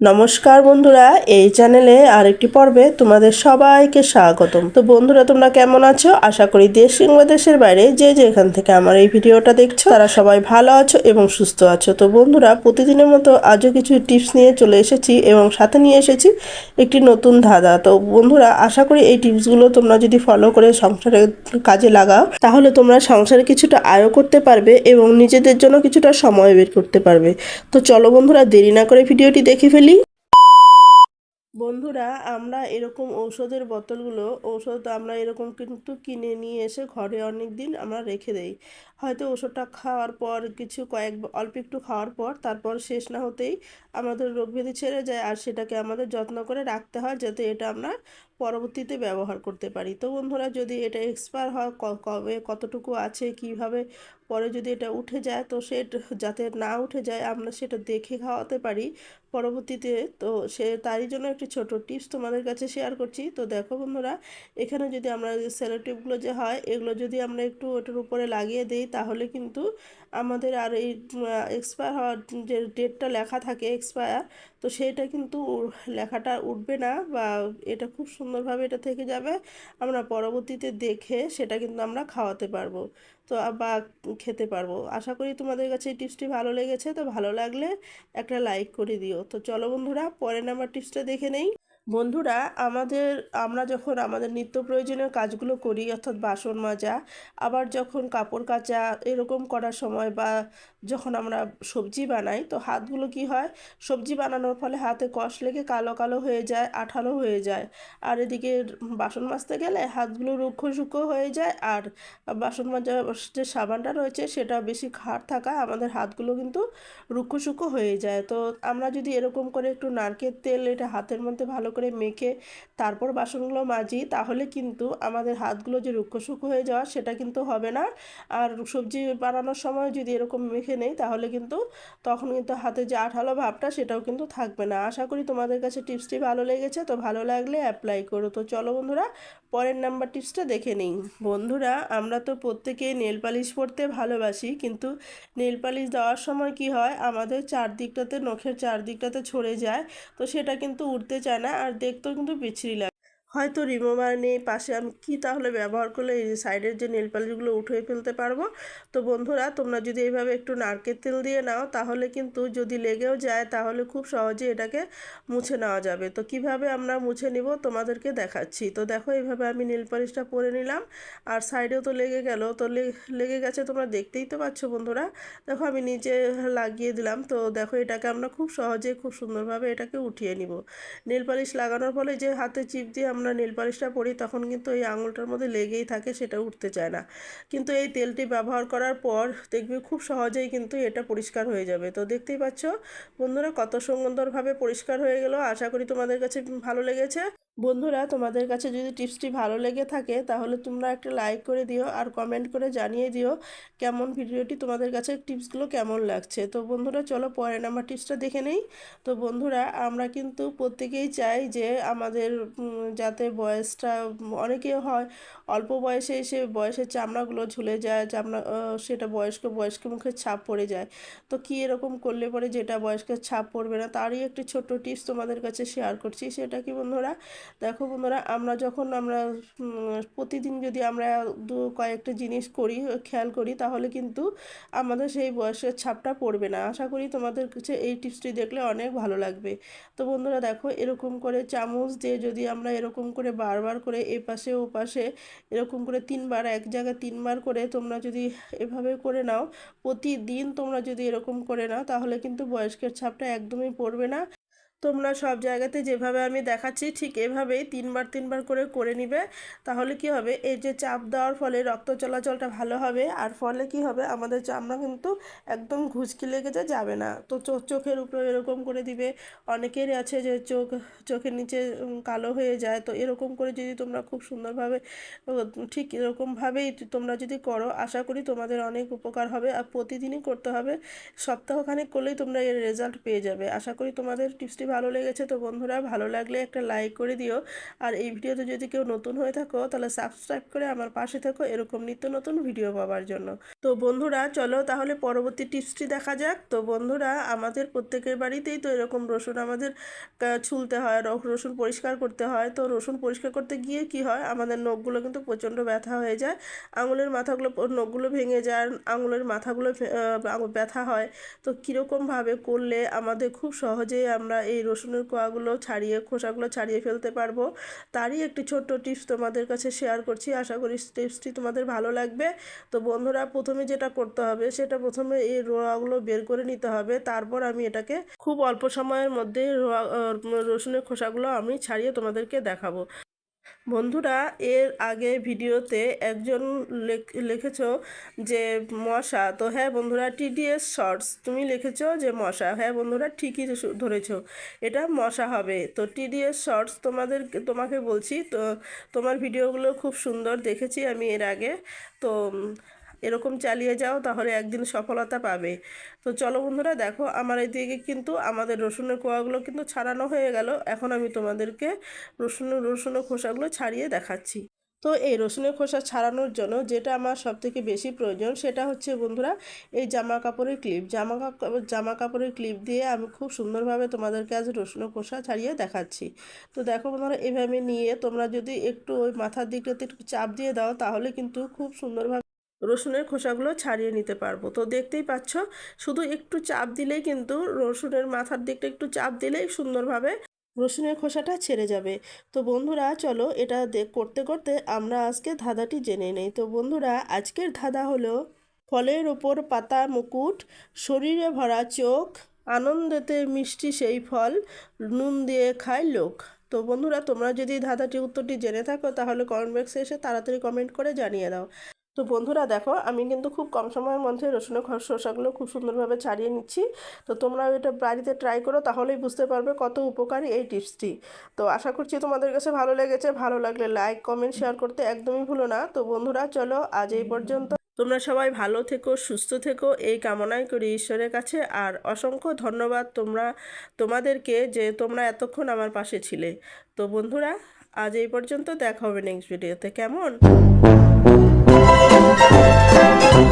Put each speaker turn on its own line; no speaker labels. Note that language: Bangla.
নমস্কার বন্ধুরা, এই চ্যানেলে আরেকটি পর্বে তোমাদের সবাইকে স্বাগতম। তো বন্ধুরা, তোমরা কেমন আছো? আশা করি দেশ কিংবা দেশের বাইরে যে যেখান থেকে আমার এই ভিডিওটা দেখছ, তারা সবাই ভালো আছো এবং সুস্থ আছো। তো বন্ধুরা, প্রতিদিনের মতো আজও কিছু টিপস নিয়ে চলে এসেছি এবং সাথে নিয়ে এসেছি একটি নতুন ধাঁধা। তো বন্ধুরা, আশা করি এই টিপসগুলো তোমরা যদি ফলো করে সংসারে কাজে লাগাও, তাহলে তোমরা সংসারে কিছুটা আয়ও করতে পারবে এবং নিজেদের জন্য কিছুটা সময় বের করতে পারবে। তো চলো বন্ধুরা, দেরি না করে ভিডিওটি দেখে ফেলি। বন্ধুরা, আমরা এরকম ঔষধের বোতলগুলো, ঔষধ আমরা এরকম কিন্তু কিনে নিয়ে এসে ঘরে অনেক দিন আমরা রেখে দেই। হয়তো ওষুধটা খাওয়ার পর কিছু কয়েক, অল্প একটু খাওয়ার পর তারপর শেষ না হতেই আমাদের রোগ ব্যাধি ছেড়ে যায় আর সেটাকে আমাদের যত্ন করে রাখতে হয় যাতে এটা আমরা পরবর্তীতে ব্যবহার করতে পারি। তো বন্ধুরা, যদি এটা এক্সপায়ার হয় কবে কতটুকু আছে, কীভাবে পরে যদি এটা উঠে যায়, তো সে যাতে না উঠে যায়, আমরা সেটা দেখে খাওয়াতে পারি। পরবর্তীতে তো সে, তারই জন্য একটি ছোট টিপস তোমাদের কাছে শেয়ার করছি। তো দেখো বন্ধুরা, এখানে যদি আমরা সেলো টিপগুলো যে হয়, এগুলো যদি আমরা একটু ওটার উপরে লাগিয়ে দিই, তাহলে কিন্তু আমাদের আর এই এক্সপায়ার হওয়ার যে ডেটটা লেখা থাকে এক্সপায়ার তো সেইটা কিন্তু লেখাটা উঠবে না বা এটা খুব সুন্দরভাবে এটা থেকে যাবে। আমরা পরবর্তীতে দেখে সেটা কিন্তু আমরা খাওয়াতে পারব। তো বা খেতে পারব। আশা করি তোমাদের কাছে এই টিপসটি ভালো লেগেছে। তো ভালো লাগলে একটা লাইক করে দিও। তো চলো বন্ধুরা, পরের নাম্বার টিপসটা দেখে নেই। বন্ধুরা, আমাদের, আমরা যখন আমাদের নিত্য প্রয়োজনীয় কাজগুলো করি, অর্থাৎ বাসন মাজা, আবার যখন কাপড় কাচা এরকম করার সময় বা যখন আমরা সবজি বানাই, তো হাতগুলো কি হয়? সবজি বানানোর ফলে হাতে কষ লেগে কালো কালো হয়ে যায়, আঠালো হয়ে যায়। আর এদিকে বাসন মাজতে গেলে হাতগুলো রুক্ষ সূক্ষ্ম হয়ে যায়, আর বাসন মাজার যে সাবানটা রয়েছে, সেটা বেশি খার থাকায় আমাদের হাতগুলো কিন্তু রুক্ষ সূক্ষ্ম হয়ে যায়। তো আমরা যদি এরকম করে একটু নারকেল তেল এটা হাতের মধ্যে ভালো করে মেখে তারপর বাসনগুলো মাজি, তাহলে কিন্তু আমাদের হাতগুলো যে রুক্ষ সূক্ষ্ম হয়ে যাওয়া সেটা কিন্তু হবে না। আর সবজি বানানোর সময় যদি এরকম মেখে নেই, তাহলে কিন্তু তখন কিন্তু হাতে যে আঠালো ভাবটা সেটাও কিন্তু থাকবে না। আশা করি তোমাদের কাছে টিপসটি ভালো লেগেছে, তো ভালো লাগলে অ্যাপ্লাই করো। তো চলো বন্ধুরা, পরের নাম্বার টিপসটা দেখে নিই। বন্ধুরা, আমরা তো প্রত্যেকেই নেল পালিশ পরতে ভালোবাসি, কিন্তু নেল পালিশ দেওয়ার সময় কি হয়? আমাদের চারদিকটাতে, নখের চারদিকটাতে ছড়ে যায়, তো সেটা কিন্তু উঠতে চায় না। দেখতেও কিন্তু বিচ্ছিরি লাগে। হয়তো রিমুভার নেই, পাশে আমি কি তাহলে ব্যবহার করলে এই সাইডের যে নেল পালিশগুলো উঠিয়ে ফেলতে পারব? তো বন্ধুরা, তোমরা যদি এইভাবে একটু নারকেল তেল দিয়ে নাও, তাহলে কিন্তু যদি লেগেও যায়, তাহলে খুব সহজে এটাকে মুছে নেওয়া যাবে। তো কীভাবে আমরা মুছে নিব তোমাদেরকে দেখাচ্ছি। তো দেখো, এইভাবে আমি নেল পালিশটা পরে নিলাম। আর সাইডেও তো লেগে গেল। তো লেগে গেছে তোমরা দেখতেই তো পাচ্ছ বন্ধুরা। দেখো, আমি নিচে লাগিয়ে দিলাম। তো দেখো, এটাকে আমরা খুব সহজে, খুব সুন্দরভাবে এটাকে উঠিয়ে নিব। নেল পালিশ লাগানোর ফলে যে হাতে চিপ দিয়ে আমরা নেল পালিশটা পরি, তখন কিন্তু এই আঙুলটার মধ্যে লেগেই থাকে, সেটা উঠতে চায় না। কিন্তু এই তেলটি ব্যবহার করার পর দেখবে খুব সহজেই কিন্তু এটা পরিষ্কার হয়ে যাবে। তো দেখতেই পাচ্ছ বন্ধুরা, কত সুন্দরভাবে পরিষ্কার হয়ে গেল। আশা করি তোমাদের কাছে ভালো লেগেছে। বন্ধুরা, তোমাদের কাছে যদি টিপসটি ভালো লেগে থাকে, তাহলে তোমরা একটা লাইক করে দিও আর কমেন্ট করে জানিয়ে দিও কেমন ভিডিওটি, তোমাদের কাছে টিপসগুলো কেমন লাগছে। তো বন্ধুরা, চলো পরের নাম্বার টিপসটা দেখে নেই। তো বন্ধুরা, আমরা কিন্তু প্রত্যেকেই চাই যে আমাদের যাতে বয়সটা, অনেকে হয় অল্প বয়সে এসে বয়সের চামড়াগুলো ঝুলে যায়, চামড়া সেটা বয়স্ক বয়স্ক মুখে ছাপ পড়ে যায়। তো কি এরকম করলে পরে যেটা বয়স্কের ছাপ পড়বে না, তারই একটি ছোট্ট টিপস তোমাদের কাছে শেয়ার করছি। সেটা কি বন্ধুরা? দেখো বন্ধুরা, আমরা যখন আমরা প্রতিদিন যদি আমরা দু, কয়েকটা জিনিস করি, খেয়াল করি, তাহলে কিন্তু আমাদের সেই বয়সের ছাপটা পড়বে না। আশা করি তোমাদের কাছে এই টিপসটি দেখলে অনেক ভালো লাগবে। তো বন্ধুরা, দেখো এরকম করে চামচ দিয়ে যদি আমরা এরকম করে বারবার করে এ পাশে ও পাশে এরকম করে তিনবার, এক জায়গায় তিনবার করে তোমরা যদি এভাবে করে নাও, প্রতিদিন তোমরা যদি এরকম করে নাও, তাহলে কিন্তু বয়স্কের ছাপটা একদমই পড়বে না। তোমরা সব জায়গাতে যেভাবে আমি দেখাচ্ছি, ঠিক এভাবেই তিনবার তিনবার করে করে নিবে। তাহলে কি হবে? এই যে চাপ দেওয়ার ফলে রক্ত চলাচলটা ভালো হবে, আর ফলে কি হবে? আমাদের চামড়া কিন্তু একদম ঘুচকি লেগে যাবে না। তো চোখ চোখের উপরে এরকম করে দিবে। অনেকেরই আছে যে চোখ, চোখের নিচে কালো হয়ে যায়। তো এরকম করে যদি তোমরা খুব সুন্দরভাবে ঠিক এরকমভাবেই তোমরা যদি করো, আশা করি তোমাদের অনেক উপকার হবে। আর প্রতিদিনই করতে হবে। সপ্তাহখানেক করলেই তোমরা এর রেজাল্ট পেয়ে যাবে। আশা করি তোমাদের টিপসটি ভালো লেগেছে তো বন্ধুরা, ভালো লাগলে একটা লাইক করে দিও। আর এই ভিডিওতে যদি কেউ নতুন হয়ে থাকো, তাহলে সাবস্ক্রাইব করে আমার পাশে থাকো এরকম নিত্য নতুন ভিডিও পাওয়ার জন্য। তো বন্ধুরা, চলো তাহলে পরবর্তী টিপসটি দেখা যাক। তো বন্ধুরা, আমাদের প্রত্যেকের বাড়িতেই তো এরকম রসুন আমাদের ছুলতে হয় রসুন পরিষ্কার করতে হয়। তো রসুন পরিষ্কার করতে গিয়ে কি হয়, আমাদের নখগুলো কিন্তু প্রচণ্ড ব্যথা হয়ে যায়। আঙুলের মাথাগুলো, নখগুলো ভেঙে যায়, আঙুলের মাথাগুলো ব্যথা হয়। তো কীরকমভাবে করলে আমাদের খুব সহজেই আমরা এই রসুনের কোয়াগুলো ছাড়িয়ে, খোসাগুলো ছাড়িয়ে ফেলতে পারব। তারই একটি ছোট্ট টিপস তোমাদের কাছে শেয়ার করছি। আশা করি টিপসটি তোমাদের ভালো লাগবে। তো বন্ধুরা, প্রথমে যেটা করতে হবে, সেটা প্রথমে এই রোয়াগুলো বের করে নিতে হবে। তারপর আমি এটাকে খুব অল্প সময়ের মধ্যে রসুনের খোসাগুলো আমি ছাড়িয়ে তোমাদেরকে দেখাবো। বন্ধুরা, এর আগে ভিডিওতে একজন লেখ- লিখেছো যে, মশা। তো হ্যাঁ বন্ধুরা, টিডিএস শর্টস। তুমি লিখেছ যে, মশা। হ্যাঁ বন্ধুরা, ঠিকই ধরেছ। এটা মশা হবে। তো টিডিএস শর্টস তোমাদের তোমাকে বলছি, তো তোমার ভিডিওগুলো খুব সুন্দর দেখেছি আমি এর আগে। তো এরকম চালিয়ে যাও তাহলে একদিন সফলতা পাবে। তো চলো বন্ধুরা, দেখো আমার এদিকে কিন্তু আমাদের রসুনের কোয়াগুলো কিন্তু ছাড়ানো হয়ে গেল। এখন আমি তোমাদেরকে রসুন রসুনের খোসাগুলো ছাড়িয়ে দেখাচ্ছি। তো এই রসুনের খোসা ছাড়ানোর জন্য যেটা আমার সবথেকে বেশি প্রয়োজন সেটা হচ্ছে বন্ধুরা, এই জামা কাপড়ের ক্লিপ। জামা জামা কাপড়ের ক্লিপ দিয়ে আমি খুব সুন্দরভাবে তোমাদেরকে আজ রসুনের খোসা ছাড়িয়ে দেখাচ্ছি। তো দেখো বন্ধুরা, এভাবে নিয়ে তোমরা যদি একটু ওই মাথার দিকটাতে একটু চাপ দিয়ে দাও তাহলে কিন্তু খুব সুন্দরভাবে রসুনের খোসাগুলো ছাড়িয়ে নিতে পারব। তো দেখতেই পাচ্ছ, শুধু একটু চাপ দিলেই কিন্তু রসুনের মাথার দিকটা একটু চাপ দিলেই সুন্দরভাবে রসুনের খোসাটা ছেড়ে যাবে। তো বন্ধুরা, চলো এটা দেখ করতে করতে আমরা আজকে ধাঁধাটি জেনে নেই। তো বন্ধুরা, আজকের ধাঁধা হলো ফলের ওপর পাতা, মুকুট, শরীরে ভরা চোখ, আনন্দেতে মিষ্টি সেই ফল, নুন দিয়ে খায় লোক। তো বন্ধুরা, তোমরা যদি ধাঁধাটি উত্তরটি জেনে থাকো, তাহলে কমেন্ট বক্সে এসে তাড়াতাড়ি কমেন্ট করে জানিয়ে দাও। তো বন্ধুরা দেখো, আমি কিন্তু খুব কম সময়ের মধ্যে রসুনের খোস শসাগুলো খুব সুন্দরভাবে ছাড়িয়ে নিচ্ছি। তো তোমরা এটা বাড়িতে ট্রাই করো, তাহলেই বুঝতে পারবে কত উপকারী এই টিপসটি। তো আশা করছি তোমাদের কাছে ভালো লেগেছে, ভালো লাগলে লাইক কমেন্ট শেয়ার করতে একদমই ভুলো না। তো বন্ধুরা চলো, আজ এই পর্যন্ত। তোমরা সবাই ভালো থেকো, সুস্থ থেকো, এই কামনাই করি ঈশ্বরের কাছে। আর অসংখ্য ধন্যবাদ তোমরা, তোমাদেরকে যে তোমরা এতক্ষণ আমার পাশে ছিলে। তো বন্ধুরা, আজ এই পর্যন্ত দেখা হবে নেক্সট ভিডিওতে কেমন? Thank you.